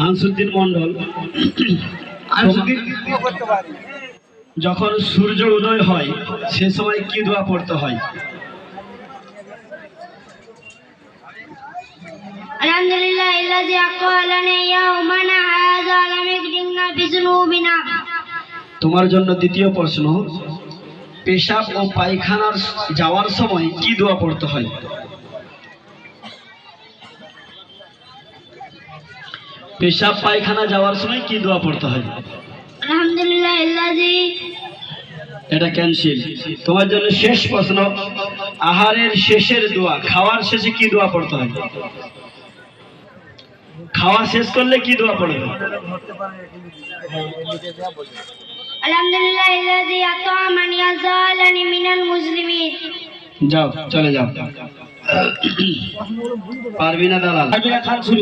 আনসুদ্দিন মন্ডল আনসুদ্দিন যখন সূর্য উদয় হয় সে সময় কি দোয়া পড়তে হয় الحمد لله الذي أقالنا يومنا هذا لم يكرمنا بذنوبنا তোমার জন্য দ্বিতীয় প্রশ্ন পেশাব ও পায়খানার যাওয়ার সময় কি দোয়া পড়তে হয় পেশাব পায়খানা যাওয়ার সময় কি দোয়া পড়তে হয়? আলহামদুলিল্লাহ এটা ক্যান্সেল। তোমার জন্য শেষ প্রশ্ন আহারের শেষের দোয়া খাওয়ার শেষে কি দোয়া পড়তে হয়? খাওয়া শেষ করলে কি দোয়া পড়বে যাও চলে যাও। পারবি না দালাল? শুরু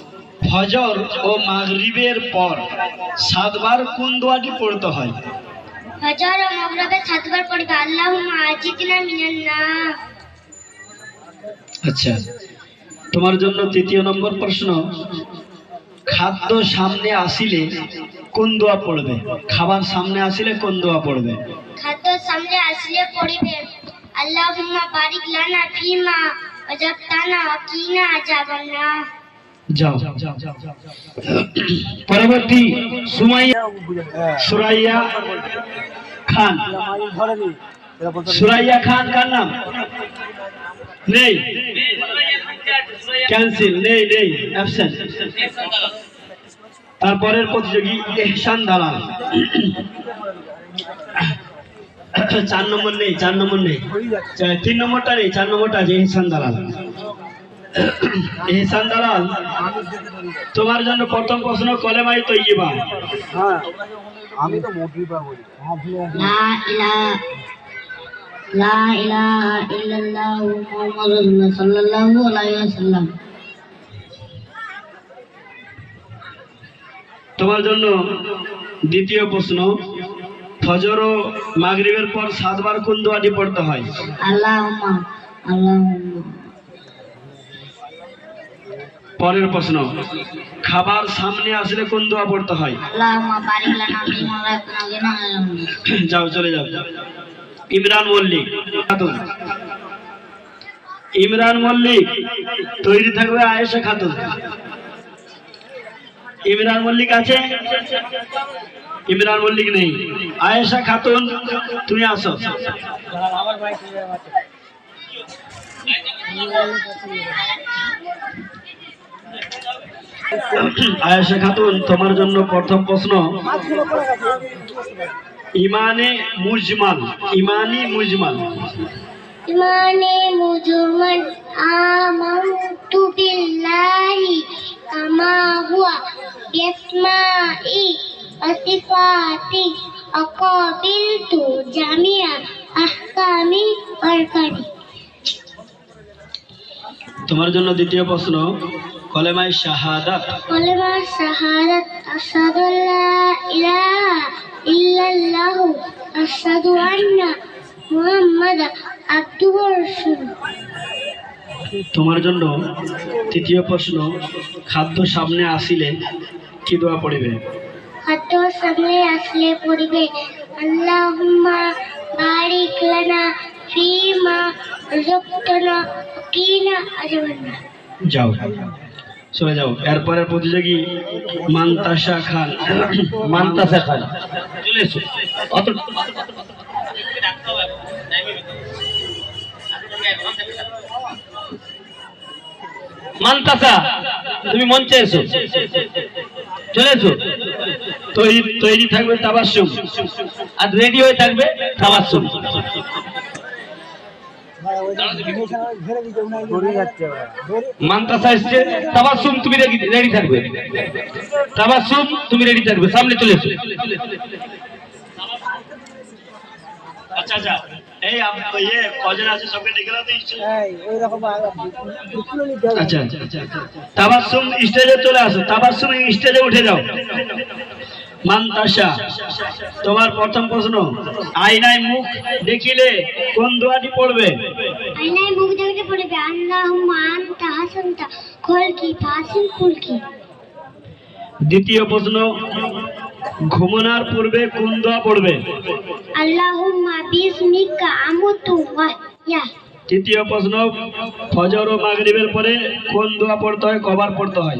ফজর ও মাগরিবের পর সাতবার কোন দোয়াটি পড়তে হয়? ফজর ও মাগরিবে সাতবার পড়বে আল্লাহুম্মা আজিতনা মিনান নার। আচ্ছা তোমার জন্য তৃতীয় নম্বর প্রশ্ন খাদ্য সামনে আসিলে কোন দোয়া পড়বে? খাবার সামনে আসিলে কোন দোয়া পড়বে? খাদ্য সামনে আসিলে পড়বে আল্লাহুম্মা বারিক লানা ফিমা ওয়াজাবতানা ওয়াকিনা কিনা আযাবান্নার যাও। পরবর্তী সুমাইয়া, সুরাইয়া খান। সুরাইয়া খান, কার নাম? নেই। ক্যান্সেল, নেই নেই তারপরের প্রতিযোগী এহসান দালাল। চার নম্বর নেই, চার নম্বর নেই। তিন নম্বরটা নেই, চার নম্বরটা আছে এহসান দালাল। এহসান দালাল তোমার জন্য প্রথম প্রশ্ন কলেমাই তৈবা আমি তো মোটি পাবো লা ইলাহা লা ইলাহা ইল্লাল্লাহ মুহাম্মাদুর সাল্লাল্লাহু আলাইহি ওয়াসাল্লাম। তোমার জন্য দ্বিতীয় প্রশ্ন ফজর ও মাগরিবের পর সাতবার কোন দোয়াটি পড়তে হয়। আল্লাহুম্মা আল্লাহুম্মা। পরের প্রশ্ন খাবার সামনে আসলে কোন দোয়া পড়তে হয়? যাও চলে যাও। ইমরান মল্লিক খাতুন। ইমরান মল্লিক তৈরি থাকবে আয়েশা খাতুন। ইমরান মল্লিক আছে? ইমরান মল্লিক নেই। আয়েশা খাতুন তুমি আসো। আয়েশা খাতুন তোমার জন্য প্রথম প্রশ্ন। ইমানে মুজমাল ইমানি মুজমাল। ইমানে মুজমান আমানতু বিল্লাহি কামা হুয়া বিআসমাই ওয়া সিফাতি আকাবিলতু জামিয়া আহকামি আরকানি তোমার জন্য দ্বিতীয় প্রশ্ন কলেমায় শাহাদাত। কলেমা শাহাদাত আশহাদু আল্লা ইলাহা ইল্লাল্লাহ আশহাদু আন্না মুহাম্মাদা আবদুহু ওয়া রাসূলুহু। তোমার জন্য তৃতীয় প্রশ্ন খাদ্য সামনে আসিলে কি দোয়া পড়িবে? খাদ্য সামনে আসলে পড়িবে আল্লাহুম্মা বারিক লানা ফিমা রাযাকতানা কিনা আজবান্না যাও। চলে যাও। এরপরের প্রতিযোগী মান্তাসা খান। মান্তাসা খান। চলে এসো। অত মান্তাসা তুমি মঞ্চে এসো। চলে এসো। তৈরি তৈরি থাকবে তাবাসুম আর রেডি হয়ে থাকবে তাবাসুম মান্তাসা এসছে। তাবাসুম তুমি রেডি থাকবে। তাবাসুম তুমি রেডি থাকবে। সামনে চলে এসো। আচ্ছা আচ্ছা। এই ইয়ে কজন আছে সবকে ডেকে দাও তো স্টেজে। আচ্ছা। তাবাসুম স্টেজে চলে আসো। তাবাসুম স্টেজে উঠে যাও। মান্তাসা তোমার প্রথম প্রশ্ন আয়নায় মুখ দেখিলে কোন দোয়াটি পড়বে? আয়নায় মুখ পড়বে আল্লাহুম্মা আনতা হাসানতা খলকি ফাসিল কুলকি দ্বিতীয় প্রশ্ন ঘুমনার পূর্বে কোন দোয়া পড়বে? আল্লাহুম্মা বিসমিকা আমুতু ওয়া ইয়া তৃতীয় প্রশ্ন ফজর ও মাগরিবের পরে কোন দোয়া পড়তে হয় কবার পড়তে হয়?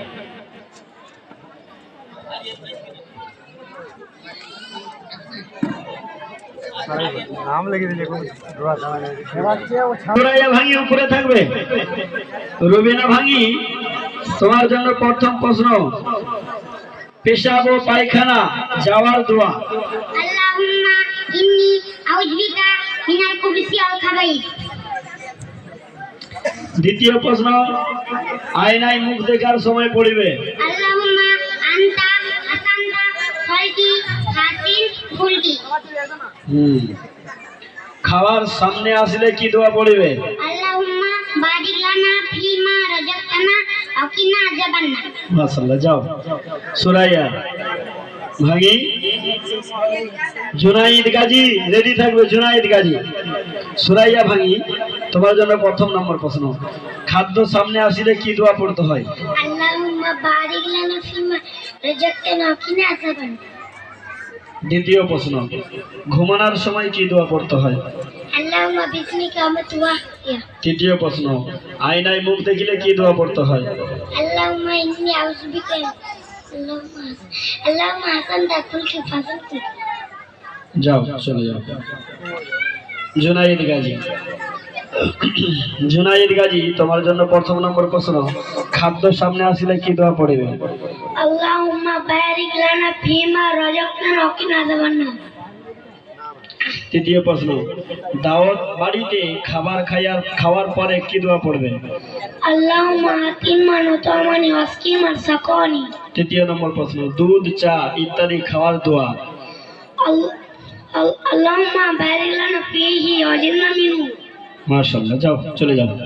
ভাঙি উপরে থাকবে। রবিনা ভাঙি তোমার জন্য প্রথম প্রশ্ন। পেশাব ও পায়খানা যাওয়ার দোয়া। আল্লাহুম্মা ইন্নী আউযু মিনাল খুবুসি ওয়াল খাবাইস। দ্বিতীয় প্রশ্ন আয়নায় মুখ দেখার সময় পড়িবে। হুম। খাওয়ার সামনে আসলে কি দোয়া পড়িবে? মাশাআল্লাহ যাও। সুরাইয়া। ভাগি। জুনাইদ গাজী রেডি থাকবে জুনাইদ গাজী। সুরাইয়া ভাগি তোমার জন্য প্রথম নম্বর প্রশ্ন। খাদ্য সামনে আসলে কি দোয়া পড়তে হয়? আল্লাহুম্মা বারিক লানা ফিমা রাযাকতানা ওয়া কিনা আযাবান্নার দ্বিতীয় প্রশ্ন ঘুমানোর সময় কি দোয়া পড়তে হয়? তৃতীয় প্রশ্ন আয়নায় মুখ দেখিলে কি দোয়া পড়তে হয়? যাও চলে যাও। জুনাইদ গাজী। জুনাইদ গাজী তোমার জন্য প্রথম নম্বর প্রশ্ন খাদ্য সামনে আসলে কি দোয়া পড়িবে? আল্লাহুম্মা বারিক লানা ফিমা রাযাকতানা ওয়া কিনা আযাবান্নার। তৃতীয় প্রশ্ন দাওয়াত বাড়িতে খাবার খাইয়ার খাওয়ার পরে কি দোয়া পড়বে আল্লাহুম্মা সাকানি। তৃতীয় নম্বর প্রশ্ন দুধ চা ইত্যাদি খাওয়ার দোয়া। আল- আল- আল্লাহুম্মা বারিক লানা ফিহি ওয়া জিন্না মিনহু মাশাআল্লাহ যাও চলে যাও।